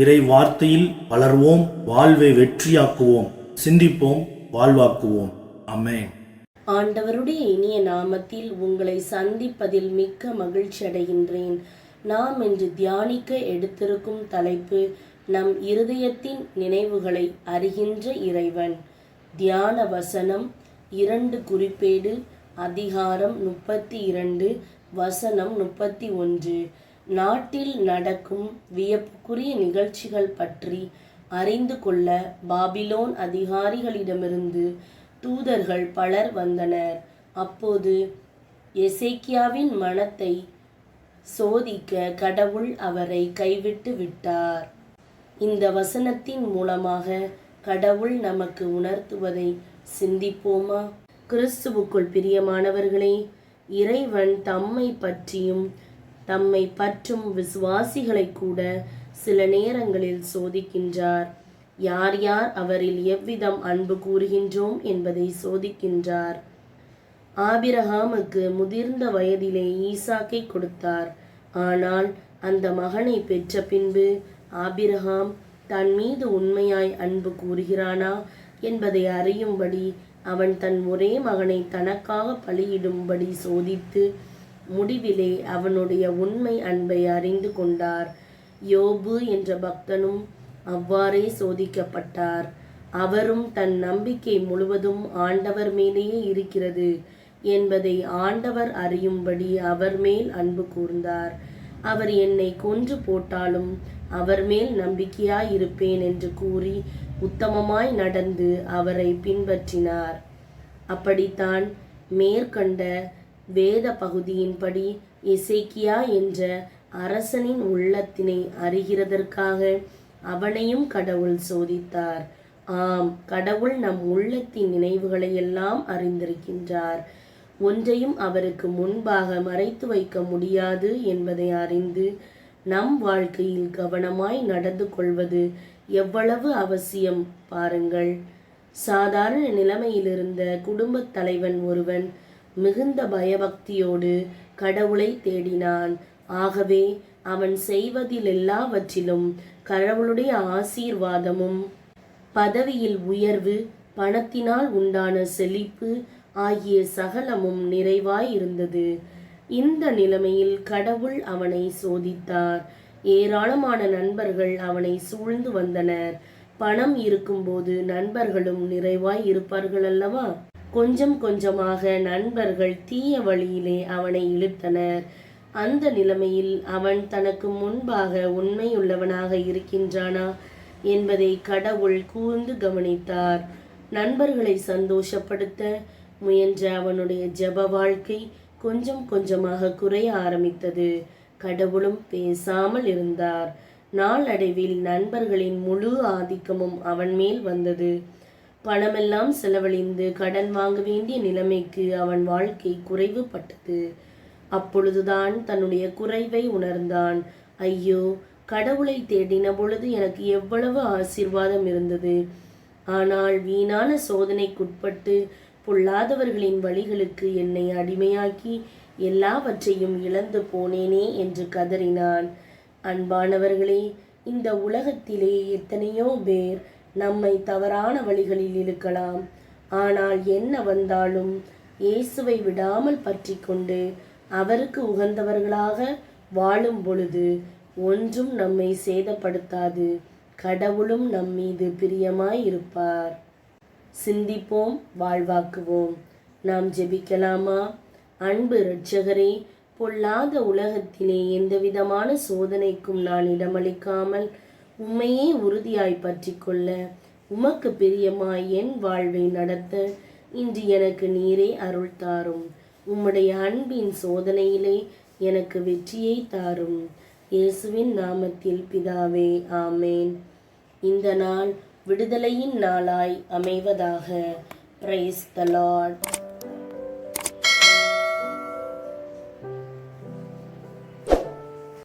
இறை வார்த்தையில் வளர்வோம் வாழ்வை வெற்றியாக்குவோம் சிந்திப்போம் வாழ்வாக்குவோம். அமேன் ஆண்டவருடைய இனிய நாமத்தில் உங்களை சந்திப்பதில் மிக்க மகிழ்ச்சி அடைகின்றேன். நாம் இன்று தியானிக்க எடுத்திருக்கும் தலைப்பு நம் இருதயத்தின் நினைவுகளை அறிகின்ற இறைவன். தியான வசனம் இரண்டு குறிப்பேடு அதிகாரம் முப்பத்தி இரண்டு வசனம் முப்பத்தி ஒன்று. நாட்டில் நடக்கும் வியப்புக்குரிய நிகழ்ச்சிகள் பற்றி அறிந்து கொள்ள பாபிலோன் அதிகாரிகளிடமிருந்து தூதர்கள் பலர் வந்தனர். அப்போது எசேக்கியாவின் மனத்தை சோதிக்க கடவுள் அவரை கைவிட்டு விட்டார். இந்த வசனத்தின் மூலமாக கடவுள் நமக்கு உணர்த்துவதை சிந்திப்போமா? கிறிஸ்துவுக்குள் பிரியமானவர்களே இறைவன் தம்மை பற்றியும் தம்மை பற்றும் விசுவாசிகளை கூட சில நேரங்களில் சோதிக்கின்றார். யார் யார் அவரில் எவ்விதம் அன்பு கூறுகின்றோம் என்பதை சோதிக்கின்றார். ஆபிரகாமுக்கு முதிர்ந்த வயதிலே ஈசாக்கை கொடுத்தார். ஆனால் அந்த மகனை பெற்ற பின்பு ஆபிரகாம் தன் மீது உண்மையாய் அன்பு கூறுகிறானா? என்பதை அறியும்படி அவன் தன் ஒரே மகனை தனக்காக பலியிடும்படி சோதித்து முடிவிலே அவனுடைய உண்மை அன்பை அறிந்து கொண்டார். யோபு என்ற பக்தனும் அவ்வாறே சோதிக்கப்பட்டார். அவரும் தன் நம்பிக்கை முழுவதும் ஆண்டவர் மேலேயே இருக்கிறது என்பதை ஆண்டவர் அறியும்படி அவர் மேல் அன்பு கூர்ந்தார். அவர் என்னை கொன்று போட்டாலும் அவர் மேல் நம்பிக்கையாய் இருப்பேன் என்று கூறி உத்தமமாய் நடந்து அவரை பின்பற்றினார். அப்படித்தான் மேற்கண்ட வேத பகுதியின்படி எசேக்கியா என்ற அரசனின் உள்ளத்தினை அறிகிறதற்காக அவனையும் கடவுள் சோதித்தார். ஆம் கடவுள் நம் உள்ளத்தின் நினைவுகளை எல்லாம் அறிந்திருக்கின்றார். ஒன்றையும் அவருக்கு முன்பாக மறைத்து வைக்க முடியாது என்பதை அறிந்து நம் வாழ்க்கையில் கவனமாய் நடந்து கொள்வது எவ்வளவு அவசியம் பாருங்கள். சாதாரண நிலைமையிலிருந்த குடும்பத் தலைவன் ஒருவன் மிகுந்த பயபக்தியோடு கடவுளை தேடினான். ஆகவே அவன் செய்வதில் எல்லாவற்றிலும் கடவுளுடைய ஆசீர்வாதமும் பதவியில் உயர்வு பணத்தினால் உண்டான செழிப்பு ஆகிய சகலமும் நிறைவாய் இருந்தது இந்த நிலைமையில் கடவுள் அவனை சோதித்தார். ஏராளமான நண்பர்கள் அவனை சூழ்ந்து வந்தனர். பணம் இருக்கும்போது நண்பர்களும் நிறைவாய் இருப்பார்கள் அல்லவா கொஞ்சம் கொஞ்சமாக நண்பர்கள் தீய வழியிலே அவனை இழுத்தனர். அந்த நிலைமையில் அவன் தனக்கு முன்பாக உண்மையுள்ளவனாக இருக்கின்றானா என்பதை கடவுள் கூர்ந்து கவனித்தார். நண்பர்களை சந்தோஷப்படுத்த முயன்ற அவனுடைய ஜெப வாழ்க்கை கொஞ்சம் கொஞ்சமாக குறைய ஆரம்பித்தது. கடவுளும் பேசாமல் இருந்தார். நாளடைவில் நண்பர்களின் முழு ஆதிக்கமும் அவன் மேல் வந்தது. பணமெல்லாம் செலவழிந்து கடன் வாங்க வேண்டிய நிலைமைக்கு அவன் வாழ்க்கை குறைவுபட்டது. அப்பொழுதுதான் தன்னுடைய குறைவை உணர்ந்தான். ஐயோ கடவுளை தேடின பொழுது எனக்கு எவ்வளவு ஆசீர்வாதம் இருந்தது. ஆனால் வீணான சோதனைக்குட்பட்டு பொல்லாதவர்களின் வழிகளுக்கு என்னை அடிமையாக்கி எல்லாவற்றையும் இழந்து போனேனே என்று கதறினான். அன்பானவர்களே இந்த உலகத்திலே எத்தனையோ பேர் நம்மை தவறான வழிகளில் இழுக்கலாம். ஆனால் என்ன வந்தாலும் இயேசுவை விடாமல் பற்றி கொண்டு அவருக்கு உகந்தவர்களாக வாழும் பொழுது ஒன்றும் நம்மை சேதப்படுத்தாது. கடவுளும் நம் மீது பிரியமாய் இருப்பார் சிந்திப்போம் வாழ்வாக்குவோம். நாம் ஜெபிக்கலாமா? அன்பு இரட்சகரே பொல்லாத உலகத்திலே எந்தவிதமான சோதனைக்கும் நான் இடமளிக்காமல் உம்மையே உறுதியாய் பற்றி கொள்ள உமக்கு பிரியமாய் என் வாழ்வை நடத்த இன்று எனக்கு நீரே அருள் தாரும். உம்முடைய அன்பின் சோதனையிலே எனக்கு வெற்றியை தாரும். இயேசுவின் நாமத்தில் பிதாவே ஆமேன். இந்த நாள் விடுதலையின் நாளாய் அமைவதாக பிரைஸ் த லார்ட்.